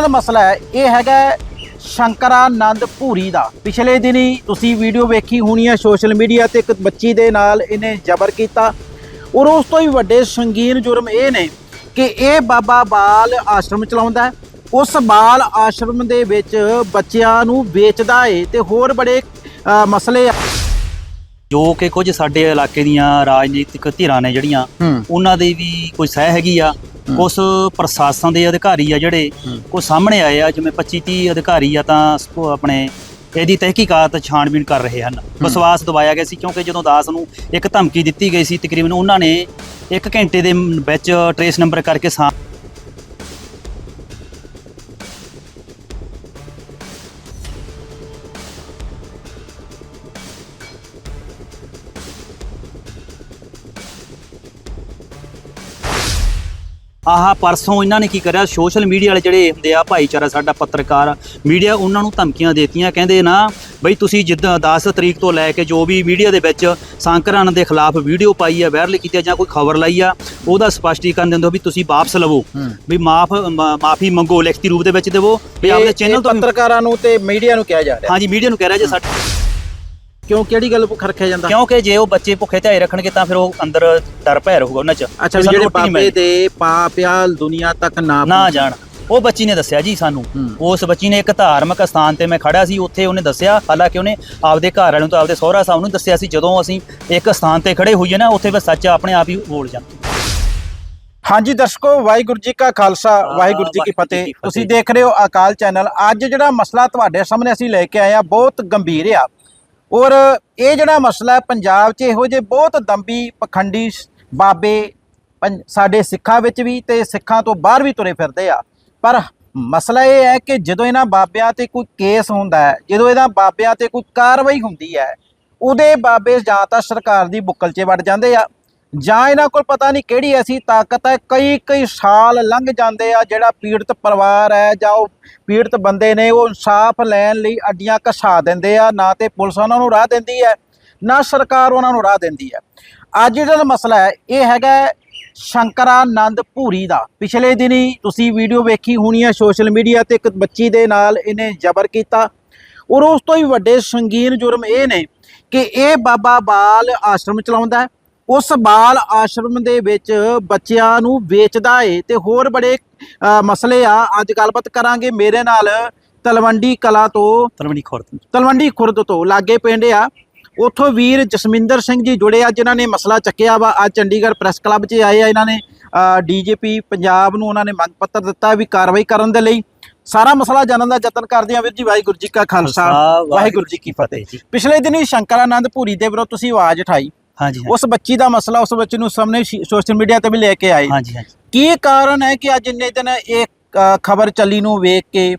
ਜਿਹੜਾ ਮਸਲਾ ਹੈ ਇਹ ਹੈਗਾ ਸ਼ੰਕਰਾਨੰਦ ਭੂਰੀ ਦਾ। ਪਿਛਲੇ ਦਿਨੀ ਤੁਸੀਂ ਵੀਡੀਓ ਵੇਖੀ ਹੋਣੀ ਹੈ ਸੋਸ਼ਲ ਮੀਡੀਆ ਤੇ ਇੱਕ ਬੱਚੀ ਦੇ ਨਾਲ ਇਹਨੇ ਜ਼ਬਰ ਕੀਤਾ। ਔਰ ਉਸ ਤੋਂ ਵੀ ਵੱਡੇ ਸੰਗੀਨ ਜੁਰਮ ਇਹ ਨੇ ਕਿ ਇਹ ਬਾਬਾ ਬਾਲ ਆਸ਼ਰਮ ਚਲਾਉਂਦਾ ਹੈ। ਉਸ ਬਾਲ ਆਸ਼ਰਮ ਦੇ ਵਿੱਚ ਬੱਚਿਆਂ ਨੂੰ ਵੇਚਦਾ ਏ ਤੇ ਹੋਰ ਬੜੇ ਮਸਲੇ ਆ। ਜੋ ਕਿ ਕੁਝ ਸਾਡੇ ਇਲਾਕੇ ਦੀਆਂ ਰਾਜਨੀਤਿਕ ਧਿਰਾਂ ਨੇ ਜਿਹੜੀਆਂ ਉਹਨਾਂ ਦੀ ਵੀ ਕੋਈ ਸਹਿ ਹੈਗੀ ਆ। ਕੁਝ ਪ੍ਰਸ਼ਾਸਨ ਦੇ ਅਧਿਕਾਰੀ ਆ ਜਿਹੜੇ ਹੂੰ। ਕੋ ਸਾਹਮਣੇ ਆਏ ਆ ਜਿਵੇਂ 25 30 ਅਧਿਕਾਰੀ ਆ ਤਾਂ ਸਪੋ- ਆਪਣੇ ਇਹਦੀ ਤਹਿਕੀਕਾਤ ਛਾਣਬੀਣ ਕਰ ਰਹੇ ਹਨ। ਵਿਸ਼ਵਾਸ ਦਿਵਾਇਆ ਗਿਆ ਸੀ ਕਿਉਂਕਿ ਜਦੋਂ ਦਾਸ ਨੂੰ ਇੱਕ ਧਮਕੀ ਦਿੱਤੀ ਗਈ ਸੀ ਤਕਰੀਬਨ ਉਹਨਾਂ ਨੇ 1 ਘੰਟੇ ਦੇ ਵਿੱਚ ਟਰੇਸ ਨੰਬਰ ਕਰਕੇ ਸਾ ਆਹ ਪਰਸੋਂ ਇਹਨਾਂ ਨੇ ਕੀ ਕਰਿਆ? ਸੋਸ਼ਲ ਮੀਡੀਆ ਵਾਲੇ ਜਿਹੜੇ ਹੁੰਦੇ ਆ ਭਾਈਚਾਰਾ ਸਾਡਾ ਪੱਤਰਕਾਰ ਮੀਡੀਆ ਉਹਨਾਂ ਨੂੰ ਧਮਕੀਆਂ ਦੇਤੀਆਂ। ਕਹਿੰਦੇ ਨਾ ਬਈ ਤੁਸੀਂ ਜਿੱਦਾਂ 10 ਤਰੀਕ ਤੋਂ ਲੈ ਕੇ ਜੋ ਵੀ ਮੀਡੀਆ ਦੇ ਵਿੱਚ ਸੰਕਰਨ ਦੇ ਖਿਲਾਫ ਵੀਡੀਓ ਪਾਈ ਆ ਵਾਇਰਲ ਕੀਤੀ ਆ ਜਾਂ ਕੋਈ ਖਬਰ ਲਾਈ ਆ ਉਹਦਾ ਸਪਸ਼ਟੀਕਰਨ ਦਿੰਦੇ ਹੋ ਵੀ ਤੁਸੀਂ ਵਾਪਸ ਲਵੋ। ਵੀ ਮਾਫ ਮਾਫੀ ਮੰਗੋ ਲਿਖਤੀ ਰੂਪ ਦੇ ਵਿੱਚ ਦੇਵੋ। ਵੀ ਆਪਣੇ ਚੈਨਲ ਤੋਂ ਪੱਤਰਕਾਰਾਂ ਨੂੰ ਤੇ ਮੀਡੀਆ ਨੂੰ ਕਿਹਾ ਜਾ ਰਿਹਾ। ਹਾਂਜੀ ਮੀਡੀਆ ਨੂੰ ਕਹਿ ਰਿਹਾ ਜੇ ਸਾਡੇ ਕਿਉਂ ਕਿਹੜੀ ਗੱਲ ਭੁੱਖ ਰੱਖਿਆ ਜਾਂਦਾ? ਕਿਉਂਕਿ ਜੇ ਉਹ ਬੱਚੇ ਭੁੱਖੇ ਧਿਆਏ ਰੱਖਣਗੇ ਤਾਂ ਫਿਰ ਉਹ ਅੰਦਰ ਡਰ ਭੈ ਰਹੂਗਾ ਉਹਨਾਂ 'ਚ। ਅੱਛਾ ਵੀ ਜਿਹੜੇ ਮਿਲਣੀ। ਦੇ ਪਾਪਿਆ ਦੁਨੀਆ ਤੱਕ ਨਾ ਨਾ ਜਾਣ। ਉਹ ਬੱਚੀ ਨੇ ਦੱਸਿਆ ਜੀ ਸਾਨੂੰ। ਉਸ ਬੱਚੀ ਨੇ ਇੱਕ ਧਾਰਮਿਕ ਸਥਾਨ ਤੇ ਮੈਂ ਖੜਾ ਸੀ ਉੱਥੇ ਉਹਨੇ ਦੱਸਿਆ ਹਾਲਾਂਕਿ ਉਹਨੇ ਆਪਦੇ ਘਰ ਵਾਲਿਆਂ ਨੂੰ ਤਾਂ ਆਪਦੇ ਸਹੁਰਾ ਸਾਹਿਬ ਨੂੰ ਦੱਸਿਆ ਸੀ ਜਦੋਂ ਅਸੀਂ ਇੱਕ ਸਥਾਨ ਤੇ ਖੜੇ ਹੋਈਏ ਨਾ ਉੱਥੇ ਫਿਰ ਸੱਚ ਆਪਣੇ ਆਪ ਹੀ ਬੋਲ ਜਾਂਦਾ ਹਾਂਜੀ ਦਰਸ਼ਕੋ ਵਾਹਿਗੁਰੂ ਜੀ ਕਾ ਖਾਲਸਾ ਵਾਹਿਗੁਰੂ ਜੀ ਕੀ ਵਾਹਿਗੁਰੂ ਫਤਿਹ। ਜੀ ਕੀ ਫਤਿਹ। ਤੁਸੀਂ ਦੇਖ ਰਹੇ ਹੋ ਅਕਾਲ ਚੈਨਲ। ਅੱਜ ਜਿਹੜਾ ਮਸਲਾ ਤੁਹਾਡੇ ਸਾਹਮਣੇ ਅਸੀਂ ਲੈ ਕੇ ਆਏ ਆ ਬਹੁਤ ਗੰਭੀਰ ਆ। ਔਰ ਇਹ ਜਿਹੜਾ ਮਸਲਾ ਹੈ, ਪੰਜਾਬ 'ਚ ਇਹੋ ਜਿਹੇ ਬਹੁਤ ਦੰਬੀ ਪਖੰਡੀ ਬਾਬੇ ਪੰ- ਸਾਡੇ ਸਿੱਖਾਂ ਵਿੱਚ ਵੀ ਤੇ ਸਿੱਖਾਂ ਤੋਂ ਬਾਹਰ ਵੀ ਤੁਰੇ ਫਿਰਦੇ ਆ। ਪਰ ਮਸਲਾ ਇਹ ਹੈ ਕਿ ਜਦੋਂ ਇਹਨਾਂ ਬਾਬਿਆਂ ਤੇ ਕੋਈ ਕੇਸ ਹੁੰਦਾ ਹੈ, ਜਦੋਂ ਇਹਨਾਂ ਬਾਬਿਆਂ ਤੇ ਕੋਈ ਕਾਰਵਾਈ ਹੁੰਦੀ ਹੈ, ਉਹਦੇ ਬਾਬੇ ਜਾਂ ਤਾਂ ਸਰਕਾਰ ਦੀ ਬੁੱਕਲ 'ਚ ਵੜ ਜਾਂਦੇ ਆ ਜਾਂ ਇਹਨਾਂ ਕੋਲ ਪਤਾ ਨਹੀਂ ਕਿਹੜੀ ਐਸੀ ਤਾਕਤ ਹੈ, ਕਈ ਕਈ ਸਾਲ ਲੰਘ ਜਾਂਦੇ ਆ, ਜਿਹੜਾ ਪੀੜਤ ਪਰਿਵਾਰ ਹੈ ਜਾਂ ਉਹ ਪੀੜਤ ਬੰਦੇ ਨੇ ਉਹ ਇਨਸਾਫ ਲੈਣ ਲਈ ਅੱਡੀਆਂ ਘਸਾ ਦਿੰਦੇ ਆ, ਨਾ ਤੇ ਪੁਲਿਸ ਉਹਨਾਂ ਨੂੰ ਰਾਹ ਦਿੰਦੀ ਹੈ, ਨਾ ਸਰਕਾਰ ਉਹਨਾਂ ਨੂੰ ਰਾਹ ਦਿੰਦੀ ਹੈ। ਅੱਜ ਜਿਹੜਾ ਮਸਲਾ ਹੈ, ਇਹ ਹੈਗਾ ਸ਼ੰਕਰਾਨੰਦ ਭੂਰੀ ਦਾ। ਪਿਛਲੇ ਦਿਨੀ ਤੁਸੀਂ ਵੀਡੀਓ ਵੇਖੀ ਹੋਣੀ ਹੈ, ਸੋਸ਼ਲ ਮੀਡੀਆ ਤੇ ਇੱਕ ਬੱਚੀ ਦੇ ਨਾਲ ਇਹਨੇ ਜ਼ਬਰ ਕੀਤਾ। ਔਰ ਉਸ ਤੋਂ ਹੀ ਵੱਡੇ ਸੰਗੀਨ ਜੁਰਮ ਇਹ ਨੇ ਕਿ ਇਹ ਬਾਬਾ ਬਾਲ ਆਸ਼ਰਮ ਚਲਾਉਂਦਾ ਹੈ। ਉਸ ਬਾਲ ਆਸ਼ਰਮ ਦੇ ਵਿੱਚ ਬੱਚਿਆਂ ਨੂੰ ਵੇਚਦਾ ਏ ਤੇ ਹੋਰ ਬੜੇ ਮਸਲੇ ਆ। ਅੱਜ ਗੱਲਬਾਤ ਕਰਾਂਗੇ ਮੇਰੇ ਨਾਲ ਤਲਵੰਡੀ ਕਲਾ ਤੋਂ। ਤਲਵੰਡੀ ਖੁਰਦ ਤਲਵੰਡੀ ਖੁਰਦ ਤੋਂ ਲਾਗੇ ਪਿੰਡ ਆ। ਉੱਥੋਂ ਵੀਰ ਜਸਮਿੰਦਰ ਸਿੰਘ ਜੀ ਜੁੜੇ ਆ ਜਿਨ੍ਹਾਂ ਨੇ ਮਸਲਾ ਚੱਕਿਆ ਵਾ। ਅੱਜ ਚੰਡੀਗੜ੍ਹ ਪ੍ਰੈਸ ਕਲੱਬ 'ਚ ਆਏ ਆ ਇਹਨਾਂ ਨੇ। ਡੀਜੀਪੀ ਪੰਜਾਬ ਨੂੰ ਉਹਨਾਂ ਨੇ ਮੰਗ ਪੱਤਰ ਦਿੱਤਾ ਵੀ ਕਾਰਵਾਈ ਕਰਨ ਦੇ ਲਈ। ਸਾਰਾ ਮਸਲਾ ਜਾਣਨ ਦਾ ਯਤਨ ਕਰਦੇ ਆ ਵੀਰ ਜੀ ਵਾਹਿਗੁਰੂ ਜੀ ਕਾ ਖਾਲਸਾ ਵਾਹਿਗੁਰੂ ਜੀ ਕੀ ਫਤਿਹ। ਪਿਛਲੇ ਦਿਨੀ ਸ਼ੰਕਰਾਨੰਦ ਭੂਰੀ ਦੇ ਵਿਰੁੱਧ ਤੁਸੀਂ ਆਵਾਜ਼ ਉਠਾਈ। ਹਾਂਜੀ ਉਸ ਬੱਚੀ ਦਾ ਮਸਲਾ ਉਸ ਬੱਚੀ ਨੂੰ ਸਾਹਮਣੇ ਸੋਸ਼ਲ ਮੀਡੀਆ ਤੇ ਵੀ ਲੈ ਕੇ ਆਏ। ਹਾਂਜੀ ਹਾਂਜੀ। ਕੀ ਕਾਰਨ ਹੈ ਕਿ ਅੱਜ ਇੰਨੇ ਦਿਨ ਇਹ ਖਬਰ ਚੱਲੀ ਨੂੰ ਵੇਖ ਕੇ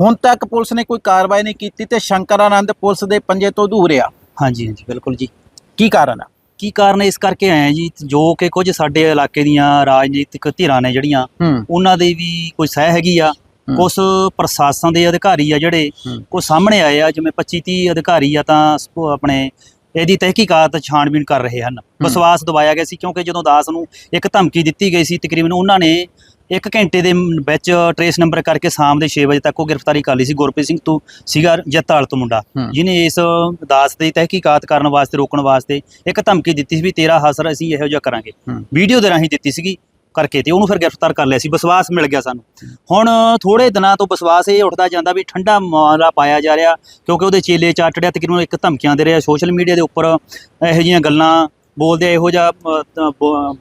ਹੁਣ ਤੱਕ ਪੁਲਿਸ ਨੇ ਕੋਈ ਕਾਰਵਾਈ ਨਹੀਂ ਕੀਤੀ ਤੇ ਸ਼ੰਕਰਾਨੰਦ ਪੁਲਿਸ ਦੇ ਪੰਜੇ ਤੋਂ ਦੂਰ ਆ ਹਾਂਜੀ ਹਾਂਜੀ ਬਿਲਕੁਲ ਜੀ। ਕੀ ਕਾਰਨ ਆ? ਕੀ ਕਾਰਨ ਇਸ ਕਰਕੇ ਆਏ ਜੀ? ਜੋ ਕਿ ਕੁਝ ਸਾਡੇ ਇਲਾਕੇ ਦੀਆਂ ਰਾਜਨੀਤਿਕ ਧਿਰਾਂ ਨੇ ਜਿਹੜੀਆਂ ਉਹਨਾਂ ਦੀ ਵੀ ਕੋਈ ਸਹਿ ਹੈਗੀ ਆ। ਕੁਝ ਪ੍ਰਸ਼ਾਸਨ ਦੇ ਅਧਿਕਾਰੀ ਆ ਜਿਹੜੇ ਹੂੰ। ਕੋ ਸਾਹਮਣੇ ਆਏ ਆ ਜਿਵੇਂ 25 30 ਅਧਿਕਾਰੀ ਆ ਤਾਂ ਆਪਣੇ ਇਹਦੀ ਤਹਿਕੀਕਾਤ ਛਾਣਬੀਣ ਕਰ ਰਹੇ ਹਨ। ਵਿਸ਼ਵਾਸ ਦਿਵਾਇਆ ਗਿਆ ਸੀ ਕਿਉਂਕਿ ਜਦੋਂ ਦਾਸ ਨੂੰ ਇੱਕ ਧਮਕੀ ਦਿੱਤੀ ਗਈ ਸੀ ਤਕਰੀਬਨ ਉਹਨਾਂ ਨੇ 1 ਘੰਟੇ ਦੇ ਵਿੱਚ ਟਰੇਸ ਨੰਬਰ ਕਰਕੇ ਸ਼ਾਮ ਦੇ 6 ਵਜੇ ਤੱਕ ਉਹ ਗ੍ਰਿਫਤਾਰੀ ਕਰ ਲਈ ਸੀ। ਗੁਰਪ੍ਰੀਤ ਸਿੰਘ ਤੋਂ ਸੀਗਾ ਜੱਤਾਲ ਤੋਂ ਮੁੰਡਾ। ਜਿਹਨੇ ਇਸ ਦਾਸ ਦੀ ਤਹਿਕੀਕਾਤ ਕਰਨ ਵਾਸਤੇ ਰੋਕਣ ਵਾਸਤੇ ਇੱਕ ਧਮਕੀ ਦਿੱਤੀ ਸੀ ਵੀ ਤੇਰਾ ਹਸਰ ਅਸੀਂ ਇਹੋ ਜਿਹਾ ਕਰਾਂਗੇ। ਵੀਡੀਓ ਦੇ ਰਾਹੀਂ ਦਿੱਤੀ ਸੀਗੀ। ਕਰਕੇ ਤੇ ਉਹਨੂੰ ਫਿਰ ਗ੍ਰਿਫਤਾਰ ਕਰ ਲਿਆ ਸੀ, ਵਿਸ਼ਵਾਸ ਮਿਲ ਗਿਆ ਸਾਨੂੰ। ਹੁਣ ਥੋੜੇ ਦਿਨਾਂ ਤੋਂ ਵਿਸ਼ਵਾਸ ਇਹ ਉੱਠਦਾ ਜਾਂਦਾ ਵੀ ਠੰਡਾ ਮਾਮਲਾ ਪਾਇਆ ਜਾ ਰਿਹਾ, ਕਿਉਂਕਿ ਉਹਦੇ ਚੇਲੇ ਚਾਟੜਿਆ ਤਕਰੀਬਨ ਇੱਕ ਧਮਕੀਆਂ ਦੇ ਰਿਹਾ, ਸੋਸ਼ਲ ਮੀਡੀਆ ਦੇ ਉੱਪਰ ਇਹੋ ਜਿਹੀਆਂ ਗੱਲਾਂ ਬੋਲਦੇ ਆ ਇਹੋ ਜਿਹਾ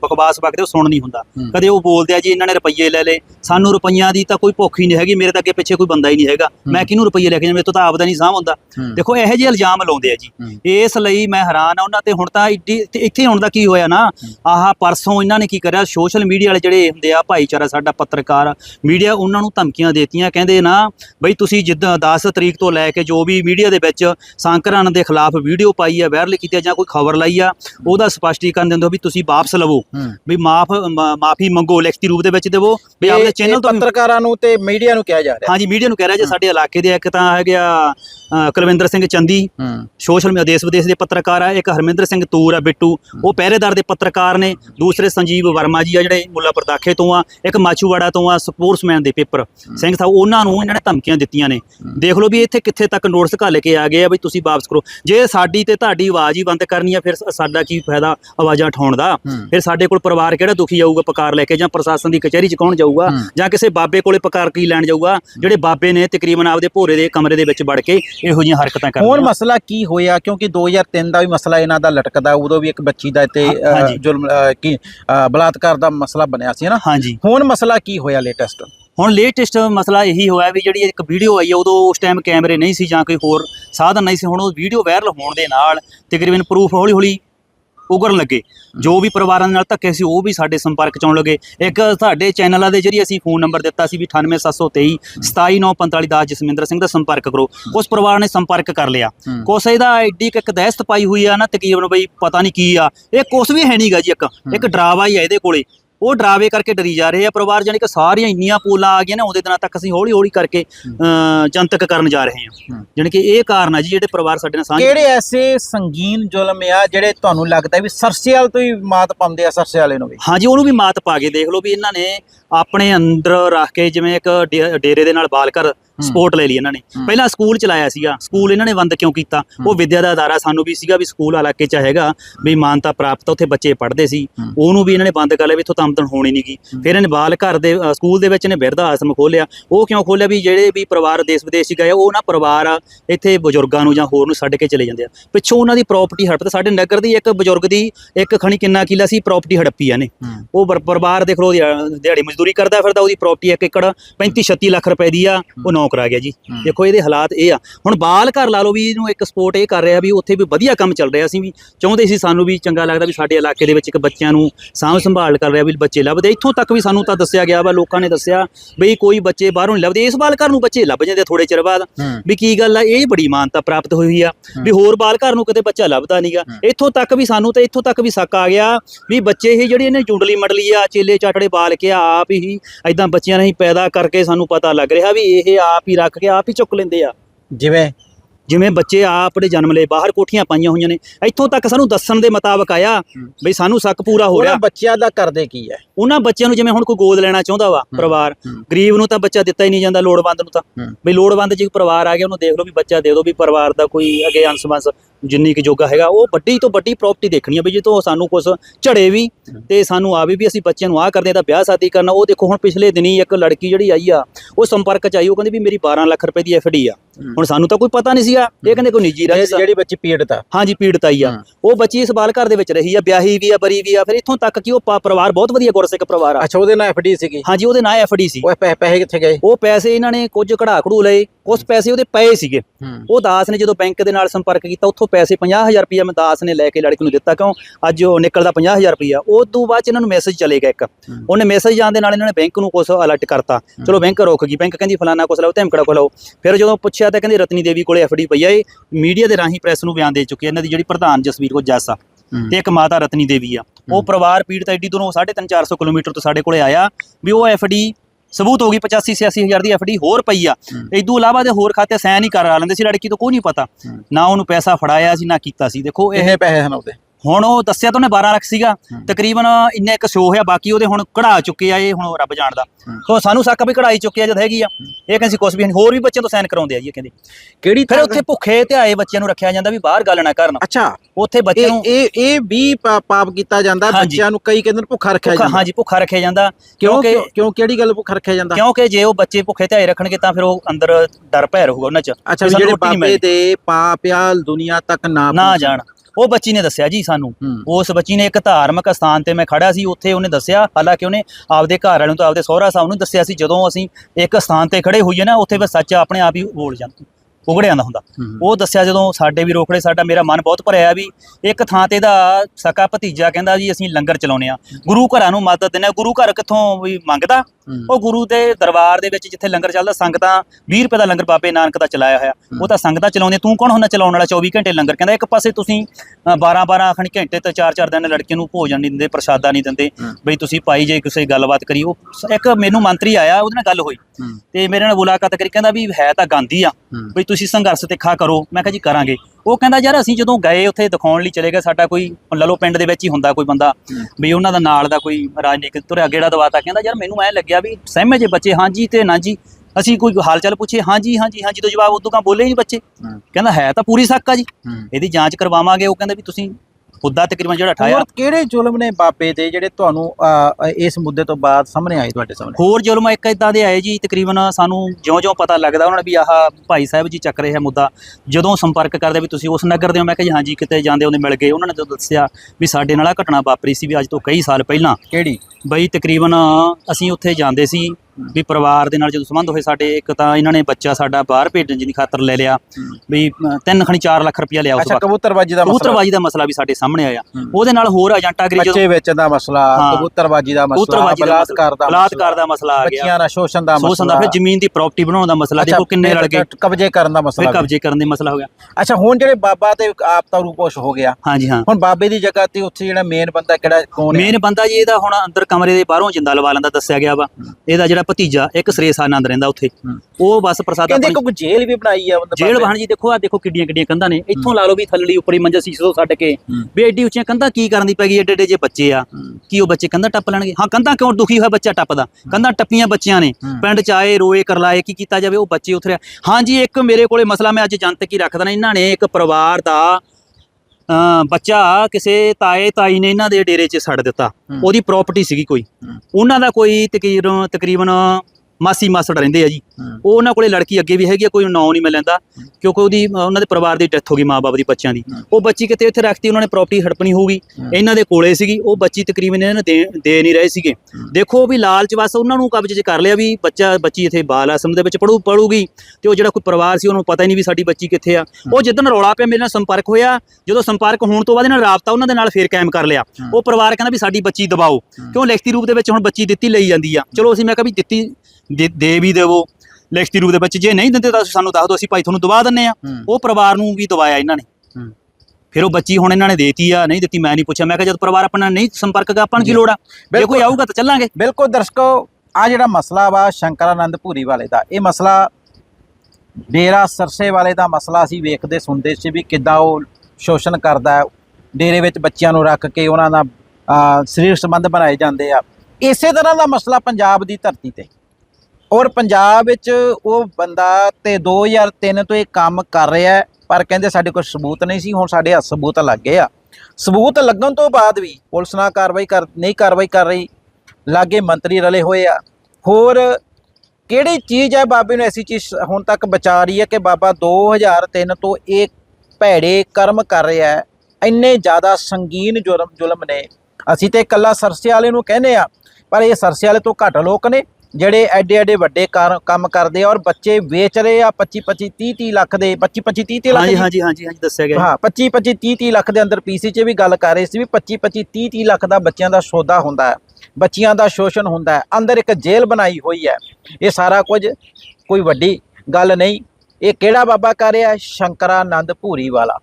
ਬਕਵਾਸ ਬਕਦੇ ਉਹ ਸੁਣ ਨਹੀਂ ਹੁੰਦਾ। ਕਦੇ ਉਹ ਬੋਲਦੇ ਆ ਜੀ ਇਹਨਾਂ ਨੇ ਰੁਪਈਏ ਲੈ ਲਏ। ਸਾਨੂੰ ਰੁਪਈਆਂ ਦੀ ਤਾਂ ਕੋਈ ਭੁੱਖ ਹੀ ਨਹੀਂ ਹੈਗੀ ਮੇਰੇ ਤਾਂ ਅੱਗੇ ਪਿੱਛੇ ਕੋਈ ਬੰਦਾ ਹੀ ਨਹੀਂ ਹੈਗਾ। ਮੈਂ ਕਿਹਨੂੰ ਰੁਪਈਏ ਲੈ ਕੇ ਜਾਵਾਂ? ਮੇਰੇ ਤੋਂ ਤਾਂ ਆਪਦਾ ਨਹੀਂ ਸਾਂਭ ਹੁੰਦਾ। ਦੇਖੋ ਇਹੋ ਜਿਹੇ ਇਲਜ਼ਾਮ ਲਾਉਂਦੇ ਆ ਜੀ। ਇਸ ਲਈ ਮੈਂ ਹੈਰਾਨ ਆ ਉਹਨਾਂ ਤੇ। ਹੁਣ ਤਾਂ ਇੱਥੇ ਹੁਣ ਦਾ ਕੀ ਹੋਇਆ ਨਾ? ਆਹ ਪਰਸੋਂ ਇਹਨਾਂ ਨੇ ਕੀ ਕਰਿਆ? ਸੋਸ਼ਲ ਮੀਡੀਆ ਵਾਲੇ ਜਿਹੜੇ ਹੁੰਦੇ ਆ ਭਾਈਚਾਰਾ ਸਾਡਾ ਪੱਤਰਕਾਰ ਮੀਡੀਆ ਉਹਨਾਂ ਨੂੰ ਧਮਕੀਆਂ ਦੇਤੀਆਂ। ਕਹਿੰਦੇ ਨਾ ਬਈ ਤੁਸੀਂ ਜਿੱਦਾਂ 10 ਤਰੀਕ ਤੋਂ ਲੈ ਕੇ ਜੋ ਵੀ ਮੀਡੀਆ ਦੇ ਵਿੱਚ ਸੰਕਰਨ ਦੇ ਖਿਲਾਫ ਵੀਡੀਓ ਪਾਈ ਆ ਵਾਇਰਲ ਕੀਤੀ ਜਾਂ ਕੋਈ ਖਬਰ ਲਾਈ ਆ ਉਹਦਾ ਉਹਦਾ ਸਪਸ਼ਟੀਕਰਨ ਦਿੰਦੇ ਹੋ ਵੀ ਤੁਸੀਂ ਵਾਪਸ ਲਵੋ। ਵੀ ਮਾਫ ਮਾਫੀ ਮੰਗੋ ਲਿਖਤੀ ਰੂਪ ਦੇ ਵਿੱਚ ਦੇਵੋ ਵੀ ਆਪਦੇ ਚੈਨਲ ਤੋਂ ਪੱਤਰਕਾਰਾਂ ਨੂੰ ਤੇ ਮੀਡੀਆ ਨੂੰ ਕਿਹਾ ਜਾ ਰਿਹਾ। ਹਾਂਜੀ ਮੀਡੀਆ ਨੂੰ ਕਹਿ ਰਿਹਾ ਜੇ ਸਾਡੇ ਇਲਾਕੇ ਦੇ ਇੱਕ ਤਾਂ ਹੈਗਾ ਕੁਲਵਿੰਦਰ ਸਿੰਘ ਚੰਦੀ। ਸੋਸ਼ਲ ਮੀਡੀਆ ਦੇਸ਼ ਵਿਦੇਸ਼ ਦੇ ਪੱਤਰਕਾਰ ਆ ਇੱਕ ਹਰਮਿੰਦਰ ਸਿੰਘ ਤੂਰ ਆ ਬਿੱਟੂ। ਉਹ ਪਹਿਰੇਦਾਰ ਦੇ ਪੱਤਰਕਾਰ ਨੇ। ਦੂਸਰੇ ਸੰਜੀਵ ਵਰਮਾ ਜੀ ਆ ਜਿਹੜੇ ਮੁੱਲਾਪੁਰ ਦਾਖੇ ਤੋਂ ਆ ਇੱਕ ਮਾਚੂਵਾੜਾ ਤੋਂ ਆ ਸਪੋਰਟਸਮੈਨ ਦੇ ਪੇਪਰ। ਸਿੰਘ ਸਾਹਿਬ ਉਹਨਾਂ ਨੂੰ ਇਹਨਾਂ ਨੇ ਧਮਕੀਆਂ ਦਿੱਤੀਆਂ ਨੇ। ਦੇਖ ਲਓ ਵੀ ਇੱਥੇ ਕਿੱਥੇ ਤੱਕ ਨੋਟਿਸ ਘੱਲ ਕੇ ਆ ਗਏ ਆ ਵੀ ਤੁਸੀਂ ਵਾਪਸ ਕਰੋ। ਜੇ ਸਾਡੀ ਤੇ ਤੁਹਾਡੀ ਆਵਾਜ਼ ਹੀ ਬੰਦ ਕਰਨੀ ਆ ਫਿਰ ਸਾਡਾ ਕੀ ਫਾਇਦਾ ਆਵਾਜ਼ਾਂ ਉਠਾਉਣ ਦਾ। ਫਿਰ ਸਾਡੇ ਕੋਲ ਪਰਿਵਾਰ ਕਿਹੜਾ ਦੁਖੀ ਜਾਊਗਾ ਪਕਾਰ ਲੈ ਕੇ ਜਾਂ ਪ੍ਰਸ਼ਾਸਨ ਦੀ ਕਚਹਿਰੀ 'ਚ ਕੌਣ ਜਾਊਗਾ। ਜਾਂ ਕਿਸੇ ਬਾਬੇ ਕੋਲੇ ਪਕਾਰ ਕੀ ਲੈਣ ਜਾਊਗਾ? ਜਿਹੜੇ ਬਾਬੇ ਨੇ ਤਕਰੀਬਨ ਆਪਦੇ ਭੋਰੇ ਦੇ ਕਮਰੇ ਦੇ ਵਿੱਚ ਵੜ ਕੇ ਇਹੋ ਜਿਹੀਆਂ ਹਰਕਤਾਂ ਹੋਰ ਕਰਦੀਆਂ ਮਸਲਾ ਕੀ ਹੋਇਆ? ਕਿਉਂਕਿ 2003 ਦਾ ਵੀ ਮਸਲਾ ਇਹਨਾਂ ਦਾ ਲਟਕਦਾ ਉਦੋਂ ਵੀ ਇੱਕ ਬੱਚੀ ਦਾ ਤੇ। ਜ਼ੁਲਮ ਕੀ ਬਲਾਤਕਾਰ ਦਾ ਮਸਲਾ ਬਣਿਆ ਸੀ ਨਾ ਹਾਂਜੀ। ਹੁਣ ਮਸਲਾ ਕੀ ਹੋਇਆ ਲੇਟੈਸਟ ਹੁਣ ਲੇਟੈਸਟ ਮਸਲਾ ਇਹੀ ਹੋਇਆ ਵੀ ਜਿਹੜੀ ਇੱਕ ਵੀਡੀਓ ਆਈ ਉਦੋਂ ਉਸ ਟਾਈਮ ਕੈਮਰੇ ਨਹੀਂ ਸੀ ਜਾਂ ਕੋਈ ਹੋਰ ਸਾਧਨ ਨਹੀਂ ਸੀ ਹੁਣ ਉਹ ਵੀਡੀਓ ਵਾਇਰਲ ਹੋਣ ਦੇ ਨਾਲ ਤਕਰੀਬਨ ਪ੍ਰੂਫ ਹੌਲੀ ਹੌਲੀ ਉਗਰਨ ਲੱਗੇ। ਜੋ ਵੀ ਪਰਿਵਾਰਾਂ ਦੇ ਨਾਲ ਧੱਕੇ ਸੀ ਉਹ ਵੀ ਸਾਡੇ ਸੰਪਰਕ ਚ ਆਉਣ ਲੱਗੇ। ਇੱਕ ਸਾਡੇ ਚੈਨਲਾਂ ਦੇ ਜਰੀਏ ਅਸੀਂ ਫੋਨ ਨੰਬਰ ਦਿੱਤਾ ਸੀ ਵੀ 98723 2794510 ਜਸਮਿੰਦਰ ਸਿੰਘ ਦਾ ਸੰਪਰਕ ਕਰੋ। ਉਸ ਪਰਿਵਾਰ ਨੇ ਸੰਪਰਕ ਕਰ ਲਿਆ। ਕੁਛ ਇਹਦਾ ਐਡੀ ਇੱਕ ਦਹਿਸ਼ਤ ਪਾਈ ਹੋਈ ਆ ਨਾ ਤਕਰੀਬਨ ਬਈ ਪਤਾ ਨਹੀਂ ਕੀ ਆ। ਇਹ ਕੁਛ ਵੀ ਹੈ ਨਹੀਂਗਾ ਜੀ ਇੱਕ। ਇੱਕ ਡਰਾਵਾ ਹੀ ਆ ਇਹਦੇ ਕੋਲੇ। ਉਹ ਡਰਾਵੇ ਕਰਕੇ ਡਰੀ ਜਾ ਰਹੇ ਆ ਪਰਿਵਾਰ ਜਾਨੀ ਕਿ ਸਾਰੀਆਂ ਇੰਨੀਆਂ ਪੋਲਾਂ ਆ ਗਈਆਂ ਨੇ ਉਹਦੇ ਦਿਨਾਂ ਤੱਕ ਅਸੀਂ ਹੌਲੀ ਹੌਲੀ ਕਰਕੇ ਜਨਤਕ ਕਰਨ ਜਾ ਰਹੇ ਹਾਂ। ਜਾਨੀ ਕਿ ਇਹ ਕਾਰਨ ਆ ਜੀ ਜਿਹੜੇ ਪਰਿਵਾਰ ਸਾਡੇ ਨਾਲ ਸਾਂਝ ਕਿਹੜੇ ਐਸੇ ਸੰਗੀਨ ਜ਼ੁਲਮ ਆ ਜਿਹੜੇ ਤੁਹਾਨੂੰ ਲੱਗਦਾ ਵੀ ਸਰਸੇਲ ਤੋਂ ਹੀ ਮਾਤ ਪਾਉਂਦੇ ਆ ਸਰਸੇ ਵਾਲੇ ਨੂੰ ਵੀ? ਹਾਂਜੀ ਉਹਨੂੰ ਵੀ ਮਾਤ ਪਾ ਕੇ ਦੇਖ ਲਓ ਵੀ ਇਹਨਾਂ ਨੇ ਆਪਣੇ ਅੰਦਰ ਰੱਖ ਕੇ ਜਿਵੇਂ ਇੱਕ ਡੇਰੇ ਦੇ ਨਾਲ ਬਾਲ ਕਰ ਸਪੋਰਟ ਲੈ ਲਈ ਇਹਨਾਂ ਨੇ। ਪਹਿਲਾਂ ਸਕੂਲ ਚਲਾਇਆ ਸੀਗਾ। ਸਕੂਲ ਇਹਨਾਂ ਨੇ ਬੰਦ ਕਿਉਂ ਕੀਤਾ? ਉਹ ਵਿਦਿਆ ਦਾ ਅਦਾਰਾ ਸਾਨੂੰ ਵੀ ਸੀਗਾ ਵੀ ਸਕੂਲ ਇਲਾਕੇ ਚ ਹੈਗਾ ਵੀ ਮਾਨਤਾ ਪ੍ਰਾਪਤ ਉੱਥੇ ਬੱਚੇ ਪੜ੍ਹਦੇ ਸੀ। ਉਹਨੂੰ ਵੀ ਇਹਨਾਂ ਨੇ ਬੰਦ ਕਰ ਲਿਆ ਵੀ ਇੱਥੋਂ ਤਾਂ ਆਮਦਨ ਹੋਣੀ ਨਹੀਂਗੀ ਫਿਰ ਇਹਨੇ ਬਾਲ ਘਰ ਦੇ ਸਕੂਲ ਦੇ ਵਿੱਚ ਨੇ ਬਿਰਧ ਆਸ਼ਰਮ ਖੋਲਿਆ ਉਹ ਕਿਉਂ ਖੋਲਿਆ ਵੀ ਜਿਹੜੇ ਵੀ ਪਰਿਵਾਰ ਦੇਸ਼ ਵਿਦੇਸ਼ ਗਏ ਉਹ ਨਾ ਪਰਿਵਾਰ ਇੱਥੇ ਬਜ਼ੁਰਗਾਂ ਨੂੰ ਜਾਂ ਹੋਰ ਨੂੰ ਛੱਡ ਕੇ ਚਲੇ ਜਾਂਦੇ ਆ। ਪਿੱਛੋਂ ਉਹਨਾਂ ਦੀ ਪ੍ਰਾਪਰਟੀ ਹੜਪ ਤੇ ਸਾਡੇ ਨਗਰ ਦੀ ਇੱਕ ਬਜ਼ੁਰਗ ਦੀ ਇੱਕ ਖਣੀ ਕਿੰਨਾ ਕਿੱਲਾ ਸੀ ਪ੍ਰਾਪਰਟੀ ਹੜਪੀ ਆ ਨੇ ਉਹ ਪਰ- ਪਰਿਵਾਰ ਦੇਖ ਦਿਹਾ- ਦਿਹਾੜੀ ਮਜ਼ਦੂਰੀ ਕਰਦਾ ਫਿਰਦਾ ਉਹਦੀ ਪ੍ਰਾਪਰਟੀ ਇੱਕ ਏਕੜ 35 36 ਲੱਖ ਰੁਪਏ ਦੀ ਆ ਉਹ ਨੌਕਰ ਆ ਗਿਆ ਜੀ। ਹੂੰ। ਦੇਖੋ ਇਹਦੇ ਹਾਲਾਤ ਇਹ ਆ। ਹੁਣ ਬਾਲ ਘਰ ਲਾ ਲਓ ਵੀ ਇਹਨੂੰ ਇੱਕ ਸਪੋਰਟ ਇਹ ਕਰ ਰਿਹਾ ਵੀ ਉੱਥੇ ਵੀ ਵਧੀਆ ਕੰਮ ਚੱਲ ਰਿਹਾ ਸੀ ਵੀ। ਚਾਹੁੰਦੇ ਸੀ ਸਾਨੂੰ ਵੀ ਚੰਗਾ ਲੱਗਦਾ ਵੀ ਸਾਡੇ ਇਲਾਕੇ ਦੇ ਵਿੱਚ ਇੱਕ ਬੱਚਿਆਂ ਨੂੰ ਸਾਂਭ ਸੰਭਾਲ ਕਰ ਰਿਹਾ ਵੀ ਬੱਚੇ ਲੱਭਦੇ। ਇੱਥੋਂ ਤੱਕ ਵੀ ਸਾਨੂੰ ਤਾਂ ਦੱਸਿਆ ਗਿਆ ਵਾ ਲੋਕਾਂ ਨੇ ਦੱਸਿਆ ਵੀ ਕੋਈ ਬੱਚੇ ਬਾਹਰੋਂ ਨਹੀਂ ਲੱਭਦੇ। ਇਸ ਬਾਲ ਘਰ ਨੂੰ ਬੱਚੇ ਲੱਭ ਜਾਂਦੇ ਥੋੜੇ ਚਿਰ ਬਾਅਦ। ਹੂੰ। ਵੀ ਕੀ ਗੱਲ ਆ ਇਹ ਬੜੀ ਮਾਨਤਾ ਪ੍ਰਾਪਤ ਹੋਈ ਆ ਵੀ ਹੋਰ ਬਾਲ ਘਰ ਨੂੰ ਕਿਤੇ ਬੱਚਾ ਲੱਭਦਾ ਨਹੀਂਗਾ ਹੂੰ। ਇੱਥੋਂ ਤੱਕ ਵੀ ਸਾਨੂੰ ਤੇ ਇੱਥੋਂ ਤੱਕ ਵੀ ਸ਼ੱਕ ਆ ਗਿਆ ਵੀ ਬੱਚੇ ਇਹ ਜਿਹੜੇ ਇਹਨੇ ਜੁੰਡਲੀ ਮਡਲੀ ਆ ਚੇਲੇ ਚਾਟੜੇ ਬਾਲ ਕੇ ਆਪ ਹੀ ਐਦਾਂ ਬੱਚਿਆਂ ਨਹੀਂ ਪੈਦਾ ਕਰਕੇ ਸਾਨੂੰ ਪਤਾ ਲੱਗ ਰਿਹਾ ਵੀ ਇਹ ਆਪ ਹੀ ਰੱਖ ਕੇ ਆਪ ਹੀ ਚੁੱਕ ਲੈਂਦੇ ਆ ਜਿਵੇਂ ਜਿਵੇਂ ਬੱਚੇ ਆਪ ਦੇ ਜਨਮ ਲਏ ਬਾਹਰ ਕੋਠੀਆਂ ਪਾਈਆਂ ਹੋਈਆਂ ਨੇ ਇੱਥੋਂ ਤੱਕ ਸਾਨੂੰ ਦੱਸਣ ਦੇ ਮੁਤਾਬਕ ਆਇਆ। ਬਈ ਸਾਨੂੰ ਸ਼ੱਕ ਪੂਰਾ ਹੋ ਉਹਨਾਂ ਰਿਹਾ ਬੱਚਿਆਂ ਦਾ ਕਰਦੇ ਕੀ ਹੈ ਉਹਨਾਂ ਬੱਚਿਆਂ ਨੂੰ ਜਿਵੇਂ ਹੁਣ ਕੋਈ ਗੋਦ ਲੈਣਾ ਚਾਹੁੰਦਾ ਵਾ ਪਰਿਵਾਰ। ਗਰੀਬ ਨੂੰ ਤਾਂ ਬੱਚਾ ਦਿੱਤਾ ਹੀ ਨਹੀਂ ਜਾਂਦਾ ਲੋੜਵੰਦ ਨੂੰ ਤਾਂ। ਬਈ ਲੋੜਵੰਦ ਜੇ ਪਰਿਵਾਰ ਆ ਗਿਆ ਉਹਨੂੰ ਦੇਖ ਲਓ ਵੀ ਬੱਚਾ ਦੇ ਦਿਓ ਵੀ ਪਰਿਵਾਰ ਦਾ ਕੋਈ ਅੱਗੇ ਅੰਸ਼-ਬੰਸ ਜਿੰਨੀ ਕਿ ਜੋਗਾ ਹੈਗਾ ਉਹ ਵੱਡੀ ਤੋਂ ਵੱਡੀ ਪ੍ਰਾਪਰਟੀ ਦੇਖਣੀ ਆ ਵੀ ਜੇ ਤੋਂ ਸਾਨੂੰ ਕੁਝ ਝੜੇ ਵੀ ਤੇ ਸਾਨੂੰ ਆਵੇ ਵੀ ਅਸੀਂ ਬੱਚਿਆਂ ਨੂੰ ਆਹ ਕਰਦੇ ਆ ਤਾਂ ਵਿਆਹ ਸ਼ਾਦੀ ਕਰਨਾ। ਉਹ ਦੇਖੋ ਹੁਣ ਪਿਛਲੇ ਦਿਨੀ ਇੱਕ ਲੜਕੀ ਜਿਹੜੀ ਆਈ ਆ ਉਹ ਸੰਪਰਕ ਚ ਆਈ ਉਹ ਕਹਿੰਦੀ ਵੀ ਮੇਰੀ 12 ਲੱਖ ਰੁਪਏ ਦੀ ਐਫਡੀ ਆ। ਹੁਣ ਸਾਨੂੰ ਤਾਂ ਕੋਈ ਪਤਾ ਨਹੀਂ ਸੀਗਾ। ਇਹ ਕਹਿੰਦੇ ਕੋਈ ਨਿੱਜੀ ਰੰਜ ਜਿਹੜੀ ਬੱਚੀ ਪੀੜਤ ਆ। ਹਾਂਜੀ ਪੀੜਤ ਆਈ ਆ। ਉਹ ਬੱਚੀ ਇਸ ਬਾਲ ਘਰ ਦੇ ਵਿੱਚ ਰਹੀ ਆ ਵਿਆਹੀ ਵੀ ਆ ਬਰੀ ਵੀ ਆ ਫਿਰ ਇੱਥੋਂ ਤੱਕ ਕਿ ਉਹ ਪਰਿਵਾਰ ਬਹੁਤ ਵਧੀਆ ਗੁਰਸਿੱਖ ਪਰਿਵਾਰ ਆ। ਅੱਛਾ ਉਹਦੇ ਨਾਲ ਐਫਡੀ ਸੀਗੀ? ਹਾਂਜੀ ਉਹਦੇ ਨਾਂ ਐਫਡੀ ਸੀ। ਉਹ ਪੈਸੇ ਪੈਸੇ ਕਿੱਥੇ ਗਏ? ਉਹ ਪੈਸੇ ਇਹਨਾਂ ਨੇ ਕੁਝ ਕਢਾ ਕਢੂ ਲਏ। ਉਸ ਪੈਸੇ ਉਹਦੇ ਪਏ ਸੀਗੇ। ਉਹ ਦਾਸ ਨੇ ਜਦੋਂ ਬੈਂਕ ਦੇ ਨਾਲ ਸੰਪਰਕ ਕੀਤਾ ਉੱਥੋਂ ਪੈਸੇ 50000 ਰੁਪਇਆ ਮੈਂ ਦਾਸ ਨੇ ਲੈ ਕੇ ਲੜਕੀ ਨੂੰ ਦਿੱਤਾ ਕਿਉਂ? ਅੱਜ ਉਹ ਨਿਕਲਦਾ 50000 ਰੁਪਇਆ ਉਹ ਤੋਂ ਬਾਅਦ ਚ ਇਹਨਾਂ ਨੂੰ ਮੈਸੇਜ ਚਲੇਗਾ ਇੱਕ। ਉਹਨੇ ਮੈਸੇਜ ਜਾਣ ਦੇ ਨਾਲ ਇਹਨਾਂ ਨੇ ਬੈਂਕ ਨੂੰ ਕੁਝ ਅਲਰਟ ਕਰਤਾ। ਚਲੋ ਬੈਂਕ ਰੁਕ ਗਈ। ਬੈਂਕ ਕਹਿੰਦੀ ਫਲਾਨਾ ਕੁਛ ਲਾਓ ਧਮਕੜਾ ਕੋ ਲਾਓ। ਫਿਰ ਜਦੋਂ ਪੁੱਛਿਆ ਤਾਂ ਕਹਿੰਦੀ ਰਤਨੀ ਦੇਵੀ ਕੋਲੇ ਐਫਡੀ ਪਈ ਆ ਇਹ। ਮੀਡੀਆ ਦੇ ਰਾਹੀਂ ਪ੍ਰੈਸ ਨੂੰ ਬਿਆਨ ਦੇ ਚੁੱਕੀ ਇਹਨਾਂ ਦੀ ਜਿਹੜੀ ਪ੍ਰਧਾਨ ਜਸਵੀਰ ਕੋ ਜੱਸ ਆ। ਤੇ ਇੱਕ ਮਾਤਾ ਰਤਨੀ ਦੇਵੀ ਆ। ਉਹ। ਪਰਿਵਾਰ ਪੀੜਤ ਐਡੀ ਦੂਰੋਂ 350 400 ਕਿਲੋਮੀਟਰ ਤੋਂ ਸਾਡੇ ਕੋਲੇ ਆਇਆ ਵੀ ਉਹ ਐਫਡੀ ਸਬੂਤ ਹੋ ਗਈ 85 86 ਹਜ਼ਾਰ ਦੀ ਐਫਡੀ ਹੋਰ ਪਈ ਆ। ਇਦੋਂ ਇਲਾਵਾ ਦੇ ਹੋਰ ਖਾਤੇ ਸਾਈਨ ਹੀ ਕਰ ਲੈਂਦੇ ਸੀ ਲੜਕੀ ਤੋਂ ਕੋਈ ਨਹੀਂ ਪਤਾ। ਨਾ ਉਹਨੂੰ ਪੈਸਾ ਫੜਾਇਆ ਸੀ ਨਾ ਕੀਤਾ ਸੀ ਦੇਖੋ ਇਹ ਪੈਸੇ ਹਨ ਉਹਦੇ ਹੁਣ ਉਹ ਦੱਸਿਆ ਤਾਂ ਉਹਨੇ 12 ਲੱਖ ਸੀਗਾ। ਤਕਰੀਬਨ ਇੰਨੇ ਇੱਕ ਸ਼ੋਅ ਹੈ ਬਾਕੀ ਉਹਦੇ ਹੁਣ ਕਢਾ ਚੁੱਕੇ ਆ ਇਹ ਹੁਣ ਰੱਬ ਜਾਣਦਾ। ਸੋ ਸਾਨੂੰ ਸ਼ੱਕ ਵੀ ਕਢਾਈ ਚੁੱਕੇ ਆ ਜਦ ਹੈਗੀ ਆ। ਇਹ ਕਹਿੰਦੇ ਸੀ ਕੁਛ ਵੀ ਨਹੀਂ ਹੋਰ ਵੀ ਬੱਚਿਆਂ ਤੋਂ ਸਾਈਨ ਕਰਾਉਂਦੇ ਆ ਜੀ ਇਹ ਕਹਿੰਦੇ। ਕਿਹੜੀ ਫਿਰ ਉੱਥੇ ਭੁੱਖੇ ਤੇ ਆਏ ਬੱਚਿਆਂ ਨੂੰ ਰੱਖਿਆ ਜਾਂਦਾ ਵੀ ਬਾਹਰ ਗੱਲ ਨਾ ਕਰਨ। ਅੱਛਾ। ਉੱਥੇ ਬੱਚਿਆਂ ਨੂੰ ਇਹ ਇਹ ਵੀ ਪਾਪ ਕੀਤਾ ਜਾਂਦਾ। ਬੱਚਿਆਂ ਨੂੰ ਕਈ ਕਹਿੰਦੇ ਭੁੱਖਾ ਰੱਖਿਆ ਜਾਂਦਾ। ਹਾਂਜੀ ਭੁੱਖਾ ਰੱਖਿਆ ਜਾਂਦਾ। ਕਿਉਂ ਕਿਉਂਕਿ ਕਿਉਂ- ਕਿਹੜੀ ਗੱਲ ਭੁੱਖਾ ਰੱਖਿਆ ਜਾਂਦਾ? ਕਿਉਂਕਿ ਜੇ ਉਹ ਬੱਚੇ ਭੁੱਖੇ ਤੇ ਆਏ ਰੱਖਣਗੇ ਤਾਂ ਫਿਰ ਉਹ ਅੰਦਰ ਡਰ ਭੈ ਰਹੂਗਾ ਉਹਨਾਂ 'ਚ। ਅੱਛਾ ਜਿਹੜੇ ਬਾਬੇ। ਦੇ ਪਾਪਿਆ ਦੁਨੀਆ ਤੱਕ ਨਾ ਨਾ। ਜਾਣ। ਉਹ ਬੱਚੀ ਨੇ ਦੱਸਿਆ ਜੀ ਸਾਨੂੰ। ਉਸ ਬੱਚੀ ਨੇ ਇੱਕ ਧਾਰਮਿਕ ਸਥਾਨ ਤੇ ਮੈਂ ਖੜਾ ਸੀ ਉੱਥੇ ਉਹਨੇ ਦੱਸਿਆ ਹਾਲਾਂਕਿ ਉਹਨੇ ਆਪਦੇ ਘਰ ਵਾਲਿਆਂ ਨੂੰ ਤਾਂ ਆਪਦੇ ਸਹੁਰਾ ਸਾਹਿਬ ਨੂੰ ਦੱਸਿਆ ਸੀ ਜਦੋਂ ਅਸੀਂ ਇੱਕ ਸਥਾਨ ਤੇ ਖੜੇ ਹੋਈਏ ਨਾ ਉੱਥੇ ਫਿਰ ਸੱਚ ਆਪਣੇ ਆਪ ਹੀ ਬੋਲ ਜਾਂਦਾ। ਉਗੜਿਆ ਦਾ ਹੁੰਦਾ। ਉਹ ਦੱਸਿਆ ਜਦੋਂ ਸਾਡੇ ਵੀ ਰੋਕੜੇ ਸਾਡਾ ਮੇਰਾ ਮਨ ਬਹੁਤ ਭਰਿਆ ਵੀ ਇੱਕ ਥਾਂ ਤੇ ਦਾ ਸਕਾ ਭਤੀਜਾ ਕਹਿੰਦਾ ਜੀ ਅਸੀਂ ਲੰਗਰ ਚਲਾਉਨੇ ਆ ਗੁਰੂ ਘਰਾਂ ਨੂੰ ਮਦਦ ਦਿੰਦੇ ਆ ਗੁਰੂ ਘਰ ਕਿੱਥੋਂ ਵੀ ਮੰਗਦਾ? ਉਹ ਗੁਰੂ ਦੇ ਦਰਬਾਰ ਦੇ ਵਿੱਚ ਜਿੱਥੇ ਲੰਗਰ ਚੱਲਦਾ ਸੰਗਤਾਂ 20 ਰੁਪਏ ਦਾ ਲੰਗਰ ਬਾਬੇ ਨਾਨਕ ਦਾ ਚਲਾਇਆ ਹੋਇਆ। ਉਹ ਤਾਂ ਸੰਗਤਾਂ ਚਲਾਉਂਦੇ ਤੂੰ ਕੌਣ ਹੁੰਦਾ ਚਲਾਉਣ ਵਾਲਾ 24 ਘੰਟੇ ਲੰਗਰ? ਕਹਿੰਦਾ ਇੱਕ ਪਾਸੇ ਤੁਸੀਂ 12 12 ਖਣ ਘੰਟੇ ਤੇ 4 4 ਦਿਨ ਲੜਕੇ ਨੂੰ ਭੋਜਨ ਨਹੀਂ ਦਿੰਦੇ ਪ੍ਰਸ਼ਾਦਾ ਨਹੀਂ ਦਿੰਦੇ। ਬਈ ਤੁਸੀਂ ਪਾਈ ਜੇ ਕਿਸੇ ਗੱਲਬਾਤ ਕਰੀ ਉਹ ਇੱਕ ਮੈਨੂੰ ਮੰਤਰੀ ਆਇਆ ਉਹਦੇ ਨਾਲ ਗੱਲ ਹੋਈ। ਤੇ ਮੇਰੇ ਨਾਲ ਮੁਲਾਕਾਤ ਕਰੀ ਕਹਿੰਦਾ ਵੀ ਹੈ ਤਾਂ ਗਾਂਧੀ ਆ। ਬਈ ਤੁਸੀਂ ਸੰਘਰਸ਼ ਤਿੱਖਾ ਕਰੋ। ਮੈਂ ਕਿਹਾ ਜੀ ਕਰਾਂਗੇ। ਉਹ ਕਹਿੰਦਾ ਯਾਰ ਅਸੀਂ ਜਦੋਂ ਗਏ ਉੱਥੇ ਦਿਖਾਉਣ ਲਈ ਚਲੇ ਗਏ ਸਾਡਾ ਕੋਈ ਲਲੋ ਪਿੰਡ ਦੇ ਵਿੱਚ ਹੀ ਹੁੰਦਾ ਕੋਈ ਬੰਦਾ ਵੀ ਉਹਨਾਂ ਦਾ ਨਾਲ ਦਾ ਕੋਈ ਰਾਜਨੀਤਿਕ ਤੁਰਿਆ ਗੇੜਾ ਦਵਾਤਾ। ਕਹਿੰਦਾ ਯਾਰ ਮੈਨੂੰ ਐ ਲੱਗਿਆ ਵੀ ਸਹਿਮੇ ਜੇ ਬੱਚੇ ਹਾਂਜੀ ਤੇ ਨਾ ਜੀ। ਅਸੀਂ ਕੋਈ ਹਾਲ ਚਾਲ ਪੁੱਛੇ ਹਾਂਜੀ ਹਾਂਜੀ ਹਾਂਜੀ ਤੋਂ ਜਵਾਬ ਉਦੋਂ ਕਾ ਬੋਲੇ ਹੀ ਨਹੀਂ ਬੱਚੇ। ਕਹਿੰਦਾ ਹੈ ਤਾਂ ਪੂਰੀ ਸੱਕ ਆ ਜੀ। ਇਹਦੀ ਜਾਂਚ ਕਰਵਾਵਾਂਗੇ। ਉਹ ਕਹਿੰਦੇ ਵੀ ਤੁਸੀਂ ਮੁੱਦਾ ਤਕਰੀਬਨ ਜਿਹੜਾ ਠਾਇਆ ਹੋਰ ਕਿਹੜੇ ਜ਼ੁਲਮ ਨੇ ਬਾਬੇ ਦੇ ਜਿਹੜੇ ਤੁਹਾਨੂੰ ਅ, ਇਸ ਮੁੱਦੇ ਤੋਂ ਬਾਅਦ ਸਾਹਮਣੇ ਆਏ ਤੁਹਾਡੇ ਸਾਹਮਣੇ? ਹੋਰ ਜ਼ੁਲਮ ਇੱਕ ਇਦਾਂ ਦੇ ਆਏ ਜੀ ਤਕਰੀਬਨ ਸਾਨੂੰ ਜਿਉਂ-ਜਿਉਂ ਪਤਾ ਲੱਗਦਾ ਉਹਨਾਂ ਨੇ ਵੀ ਆਹ ਭਾਈ ਸਾਹਿਬ ਜੀ ਚੱਕ ਰਹੇ ਹੈ ਮੁੱਦਾ। ਜਦੋਂ ਸੰਪਰਕ ਕਰਦੇ ਵੀ ਤੁਸੀਂ ਉਸ ਨਗਰ ਦੇ ਹੋ ਮੈਂ ਕਿਹਾ ਜੀ ਹਾਂਜੀ ਕਿਤੇ ਜਾਂਦੇ ਉਹਨੇ ਮਿਲ ਗਏ। ਉਹਨਾਂ ਨੇ ਜਦੋਂ ਦੱਸਿਆ ਵੀ ਸਾਡੇ ਨਾਲ ਆ ਘਟਨਾ ਵਾਪਰੀ ਸੀ ਵੀ ਅੱਜ ਤੋਂ ਕਈ ਸਾਲ ਪਹਿਲਾਂ। ਕਿਹੜੀ? ਬਈ ਤਕਰੀਬਨ ਅਸੀਂ ਉੱਥੇ ਜਾਂਦੇ ਸੀ ਵੀ ਪਰਿਵਾਰ ਦੇ ਨਾਲ ਜਦੋਂ ਸੰਬੰਧ ਹੋਏ ਸਾਡੇ ਇੱਕ ਤਾਂ ਇਹਨਾਂ ਨੇ ਬੱਚਾ ਸਾਡਾ ਬਾਹਰ ਭੇਜਣ ਦੀ ਖਾਤਰ ਲੈ ਲਿਆ ਵੀ ਤਿੰਨ ਖਣੀ 4 ਲੱਖ ਰੁਪਇਆ ਲਿਆ ਉਸ ਅੱਛਾ ਵਕਤ। ਕਬੂਤਰਬਾਜੀ ਦਾ ਮਸਲਾ। ਕਬੂਤਰਬਾਜੀ ਦਾ ਮਸਲਾ ਵੀ ਸਾਡੇ ਸਾਹਮਣੇ ਆਇਆ। ਉਹਦੇ ਨਾਲ ਹੋਰ ਏਜੰਟਾਗਰੀ ਜਦੋਂ ਬੱਚੇ ਵੇਚਣ ਦਾ ਮਸਲਾ। ਕਬੂਤਰਬਾਜੀ ਦਾ ਮਸਲਾ ਦਾ ਬਲਾਤਕਾਰ ਦਾ ਬਲਾਤਕਾਰ ਦਾ ਮਸਲਾ ਆ ਗਿਆ। ਬੱਚਿਆਂ ਦਾ ਸ਼ੋਸ਼ਣ ਦਾ ਸੋ ਸੰਦਾ ਮਸਲਾ। ਫਿਰ ਜ਼ਮੀਨ ਦੀ ਪ੍ਰਾਪਰਟੀ ਬਣਾਉਣ ਦਾ ਮਸਲਾ ਦੇਖੋ ਕਿੰਨੇ ਰਲ ਗਏ। ਕਬਜ਼ੇ ਕਰਨ ਦਾ ਮਸਲਾ। ਕਬਜ਼ੇ ਕਰਨ ਦੇ ਮਸਲਾ ਹੋ ਗਿਆ। ਅੱਛਾ ਹੁਣ ਜਿਹੜੇ ਬਾਬਾ ਤੇ ਆਪਤਾ ਰੂਪੋਸ਼ ਹੋ ਗਿਆ। ਹਾਂਜੀ ਹਾਂ। ਹੁਣ ਬਾਬੇ ਦੀ ਜਗ੍ਹਾ ਤੇ ਉੱਥੇ ਜਿਹੜਾ ਮੇਨ ਬੰਦਾ ਕਿਹੜਾ ਕੌਣ ਹੈ? ਮੇਨ ਬੰਦਾ ਜੀ ਇਹਦਾ ਹੁਣ ਅੰਦਰ ਕਮਰੇ ਦੇ ਬਾਹਰੋਂ ਜਿੰਦਾ ਲਵਾ ਲੈਂਦਾ ਦੱਸਿਆ ਗਿਆ ਵਾ। ਇਹਦਾ ਜਿਹੜਾ ਭਤੀਜਾ ਇੱਕ ਸਰੇਸ ਆਨੰਦ ਰਹਿੰਦਾ ਉੱਥੇ। ਉਹ ਬਸ ਪ੍ਰਸਾਦਾ ਕਹਿੰਦੇ ਕੋਈ ਜੇਲ੍ਹ ਵੀ ਬਣਾਈ ਆ ਜੇਲ੍ਹ ਬਹਾਨ ਜੀ ਦੇਖੋ ਆ ਦੇਖੋ ਕਿੱਡੀਆਂ ਕਿੱਡੀਆਂ ਕੰਧਾਂ ਨੇ। ਇੱਥੋਂ ਲਾ ਲਓ ਵੀ ਥੱਲੜੀ ਉੱਪਰੀ ਮੰਜਾ ਸੀਸ ਤੋਂ ਛੱਡ ਕੇ। ਵੀ ਐਡੀ ਉੱਚੀਆਂ ਕੰਧਾਂ ਕੀ ਕਰਨ ਦੀ ਪੈ ਗਈ ਏਡੇ ਏਡੇ ਜੇ ਬੱਚੇ ਆ। ਕੀ ਉਹ ਬੱਚੇ ਕੰਧਾਂ ਟੱਪ ਲੈਣਗੇ? ਹਾਂ ਕੰਧਾਂ ਕਿਉਂ ਦੁਖੀ ਹੋਇਆ ਬੱਚਾ ਟੱਪਦਾ? ਕੰਧਾਂ ਟੱਪੀਆਂ ਬੱਚਿਆਂ ਨੇ। ਪਿੰਡ ਚ ਆਏ ਰੋਏ ਕਰਲਾਏ ਕੀ ਕੀਤਾ ਜਾਵੇ ਉਹ ਬੱਚੇ ਉਥਰਿਆ ਹਾਂਜੀ ਇੱਕ ਮੇਰੇ ਕੋਲੇ ਮਸਲਾ ਮੈਂ ਅੱਜ ਜਨਤਕ ਹੀ ਰੱਖਦਾ ਨਾ। ਇਹਨਾਂ ਨੇ ਇੱਕ ਪਰਿਵਾਰ ਦਾ ਬੱਚਾ ਕਿਸੇ ਤਾਏ ਤਾਈ ਨੇ ਇਹਨਾਂ ਦੇ ਡੇਰੇ 'ਚ ਛੱਡ ਦਿੱਤਾ। ਉਹਦੀ ਪ੍ਰਾਪਰਟੀ ਸੀਗੀ ਕੋਈ। ਉਹਨਾਂ ਦਾ ਕੋਈ ਤਕਰੀਬਨ ਤਕਰੀਬਨ ਮਾਸੀ ਮਾਸੜ ਰਹਿੰਦੇ ਆ ਜੀ। ਉਹ ਉਹਨਾਂ ਕੋਲੇ ਲੜਕੀ ਅੱਗੇ ਵੀ ਹੈਗੀ ਆ ਕੋਈ ਨਾਂ ਨਹੀਂ ਮੈਂ ਲੈਂਦਾ ਕਿਉਂਕਿ ਉਹਦੀ ਉਹਨਾਂ ਦੇ ਪਰਿਵਾਰ ਦੀ ਡੈਥ ਹੋ ਗਈ ਮਾਪੇ ਦੀ ਬੱਚਿਆਂ ਦੀ। ਉਹ ਬੱਚੀ ਕਿਤੇ ਉੱਥੇ ਰੱਖਤੀ ਉਹਨਾਂ ਨੇ ਪ੍ਰਾਪਰਟੀ ਹੜਪਣੀ ਹੋਊਗੀ। ਹੂੰ। ਇਹਨਾਂ ਦੇ ਕੋਲੇ ਸੀਗੀ ਉਹ ਬੱਚੀ ਤਕਰੀਬਨ ਇਹਨਾਂ ਨੇ ਦੇ- ਦੇ ਨਹੀਂ ਰਹੇ ਸੀਗੇ। ਦੇਖੋ ਵੀ ਲਾਲਚ ਵਸ ਉਹਨਾਂ ਨੂੰ ਕਬਜ਼ੇ 'ਚ ਕਰ ਲਿਆ ਵੀ ਬੱਚਾ ਬੱਚੀ ਇੱਥੇ ਬਾਲ ਆਸਮ ਦੇ ਵਿੱਚ ਪੜੂ ਪੜੂਗੀ। ਤੇ ਉਹ ਜਿਹੜਾ ਕੋਈ ਪਰਿਵਾਰ ਸੀ ਉਹਨੂੰ ਪਤਾ ਹੀ ਨਹੀਂ ਵੀ ਸਾਡੀ ਬੱਚੀ ਕਿੱਥੇ ਆ। ਉਹ ਜਿੱਦਣ ਰੌਲਾ ਪਿਆ ਮੇਰੇ ਨਾਲ ਸੰਪਰਕ ਹੋਇਆ ਜਦੋਂ ਸੰਪਰਕ ਹੋਣ ਤੋਂ ਬਾਅਦ ਇਹਨਾਂ ਨੇ ਰਾਬਤਾ ਉਹਨਾਂ ਦੇ ਨਾਲ ਫੇਰ ਕਾਇਮ ਕਰ ਲਿਆ। ਉਹ ਪਰਿਵਾਰ ਕਹਿੰਦਾ ਵੀ ਸਾਡੀ ਬੱਚੀ ਦਬਾਓ। ਕਿਉਂ ਲਿਖਤੀ ਰੂਪ ਦੇ ਵਿੱਚ ਹੁਣ ਬੱਚੀ ਦਿੱਤੀ ਲਈ ਜਾਂਦੀ ਆ। ਚਲੋ ਅਸੀਂ ਮੈਂ ਕਿਹਾ ਵੀ ਦਿੱਤੀ ਦੇ ਵੀ ਦੇਵੋ। ਲਿਖਤੀ ਰੂਪ ਦੇ ਵਿੱਚ ਜੇ ਨਹੀਂ ਦਿੰਦੇ ਤਾਂ ਸਾਨੂੰ ਦੱਸ ਦਿਓ ਅਸੀਂ ਭਾਈ ਤੁਹਾਨੂੰ ਦਵਾ ਦਿੰਨੇ ਆ। ਉਹ ਪਰਿਵਾਰ ਨੂੰ ਵੀ ਦਵਾਇਆ ਇਹਨਾਂ ਨੇ। ਫਿਰ ਉਹ ਬੱਚੀ ਹੁਣ ਇਹਨਾਂ ਨੇ ਦੇਤੀ ਆ ਨਹੀਂ ਦਿੱਤੀ ਮੈਂ ਨਹੀਂ ਪੁੱਛਿਆ ਮੈਂ ਕਿਹਾ ਜਦ ਪਰਿਵਾਰ ਆਪਣਾ ਨਹੀਂ ਸੰਪਰਕ ਕਰ ਆਪਾਂ ਨੂੰ ਕੀ। ਲੋੜ ਆ ਜੇ। ਕੋਈ ਆਊਗਾ ਤਾਂ ਚੱਲਾਂਗੇ ਬਿਲਕੁਲ ਦਰਸ਼ਕੋ ਆ ਜਿਹੜਾ ਮਸਲਾ ਵਾ ਸ਼ੰਕਰਾਨੰਦ ਭੂਰੀ ਵਾਲੇ ਦਾ ਇਹ ਮਸਲਾ ਡੇਰਾ ਸਰਸੇ ਵਾਲੇ ਦਾ ਮਸਲਾ ਅਸੀਂ ਵੇਖਦੇ ਸੁਣਦੇ ਸੀ ਵੀ ਕਿੱਦਾਂ ਉਹ ਸ਼ੋਸ਼ਣ ਕਰਦਾ ਡੇਰੇ ਵਿੱਚ ਬੱਚਿਆਂ ਨੂੰ ਰੱਖ ਕੇ ਉਹਨਾਂ ਦਾ ਅਹ, ਸਰੀਰਕ ਸੰਬੰਧ ਬਣਾਏ ਜਾਂਦੇ ਆ ਇਸੇ ਤਰ੍ਹਾਂ ਦਾ ਮਸਲਾ ਪੰਜਾਬ ਦੀ ਧਰਤੀ ਤੇ ਔਰ ਪੰਜਾਬ ਵਿੱਚ ਉਹ ਬੰਦਾ ਤੇ 2003 ਤੋਂ ਇਹ ਕੰਮ ਕਰ ਰਿਹਾ ਹੈ, ਪਰ ਕਹਿੰਦੇ ਸਾਡੇ ਕੋਲ ਸਬੂਤ ਨਹੀਂ ਸੀ ਹੁਣ ਸਾਡੇ ਹੱਥ ਸਬੂਤ ਲੱਗ ਗਏ ਆ। ਸਬੂਤ ਲੱਗਣ ਤੋਂ ਬਾਅਦ ਵੀ ਪੁਲਿਸ ਨਾ ਕਾਰਵਾਈ ਕਰ ਨਹੀਂ ਕਾਰਵਾਈ ਕਰ ਰਹੀ ਲਾਗੇ ਮੰਤਰੀ ਰਲੇ ਹੋਏ ਆ। ਹੋਰ ਕਿਹੜੀ ਚੀਜ਼ ਹੈ ਬਾਬੇ ਨੂੰ ਐਸੀ ਚੀਜ਼ ਹੁਣ ਤੱਕ ਬਚਾ ਰਹੀ ਹੈ ਕਿ ਬਾਬਾ 2003 ਤੋਂ ਇਹ ਭੈੜੇ ਕਰਮ ਕਰ ਰਿਹਾ ਹੈ? ਇੰਨੇ ਜ਼ਿਆਦਾ ਸੰਗੀਨ ਜੁਰਮ ਜ਼ੁਲਮ ਨੇ। ਅਸੀਂ ਤੇ ਇਕੱਲਾ ਸਰਸੇ ਵਾਲੇ ਨੂੰ ਕਹਿੰਦੇ ਆ ਪਰ ਇਹ ਸਰਸੇ ਵਾਲੇ ਤੋਂ ਘੱਟ ਲੋਕ ਨੇ। ਜਿਹੜੇ ਐਡੇ ਐਡੇ ਵੱਡੇ ਕੰਮ ਕਰਦੇ ਆ ਔਰ ਬੱਚੇ ਵੇਚ ਰਹੇ ਆ 25 25 30 30 ਲੱਖ ਦੇ 25 25 30 30 ਲੱਖ ਹਾਂਜੀ ਦੀ- ਹਾਂਜੀ ਹਾਂਜੀ ਹਾਂਜੀ ਦੱਸਿਆ ਗਿਆ। ਹਾਂ 25 25 30 30 ਲੱਖ ਦੇ ਅੰਦਰ ਪੀਸੀ 'ਚ ਵੀ ਗੱਲ ਕਰ ਰਹੇ ਸੀ ਵੀ 25 25 30 30 ਲੱਖ ਦਾ ਬੱਚਿਆਂ ਦਾ ਸੌਦਾ ਹੁੰਦਾ ਹੈ ਬੱਚਿਆਂ ਦਾ ਸ਼ੋਸ਼ਣ ਹੁੰਦਾ ਹੈ ਅੰਦਰ ਇੱਕ ਜੇਲ੍ਹ ਬਣਾਈ ਹੋਈ ਹੈ। ਇਹ ਸਾਰਾ ਕੁਝ ਕੋਈ ਵੱਡੀ ਗੱਲ ਨਹੀਂ। ਇਹ ਕਿਹੜਾ ਬਾਬਾ ਕਰ ਰਿਹਾ ਸ਼ੰਕਰਾਨੰਦ ਭੂਰੀ ਵਾਲਾ।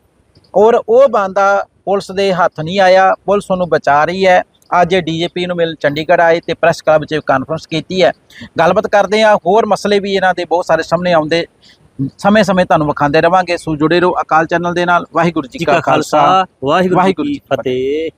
ਔਰ ਉਹ ਬੰਦਾ ਪੁਲਿਸ ਦੇ ਹੱਥ ਨਹੀਂ ਆਇਆ ਪੁਲਿਸ ਉਹਨੂੰ ਬਚਾ ਰਹੀ ਹੈ। ਅੱਜ ਡੀਜੀਪੀ ਨੂੰ ਮਿਲ ਚੰਡੀਗੜ੍ਹ ਆਏ ਤੇ ਪ੍ਰੈਸ ਕਲੱਬ 'ਚ ਕਾਨਫਰੰਸ ਕੀਤੀ ਹੈ। ਗੱਲਬਾਤ ਕਰਦੇ ਆ ਹੋਰ ਮਸਲੇ ਵੀ ਇਹਨਾਂ ਦੇ ਬਹੁਤ ਸਾਰੇ ਸਾਹਮਣੇ ਆਉਂਦੇ। ਸਮੇਂ-ਸਮੇਂ ਤੁਹਾਨੂੰ ਵਿਖਾਉਂਦੇ ਰਵਾਂਗੇ। ਸੋ ਜੁੜੇ ਰਹੋ ਅਕਾਲ ਚੈਨਲ ਦੇ ਨਾਲ। ਵਾਹਿਗੁਰੂ ਜੀ ਕਾ ਖਾਲਸਾ। ਵਾਹਿਗੁਰੂ ਜੀ ਕੀ ਫਤਿਹ।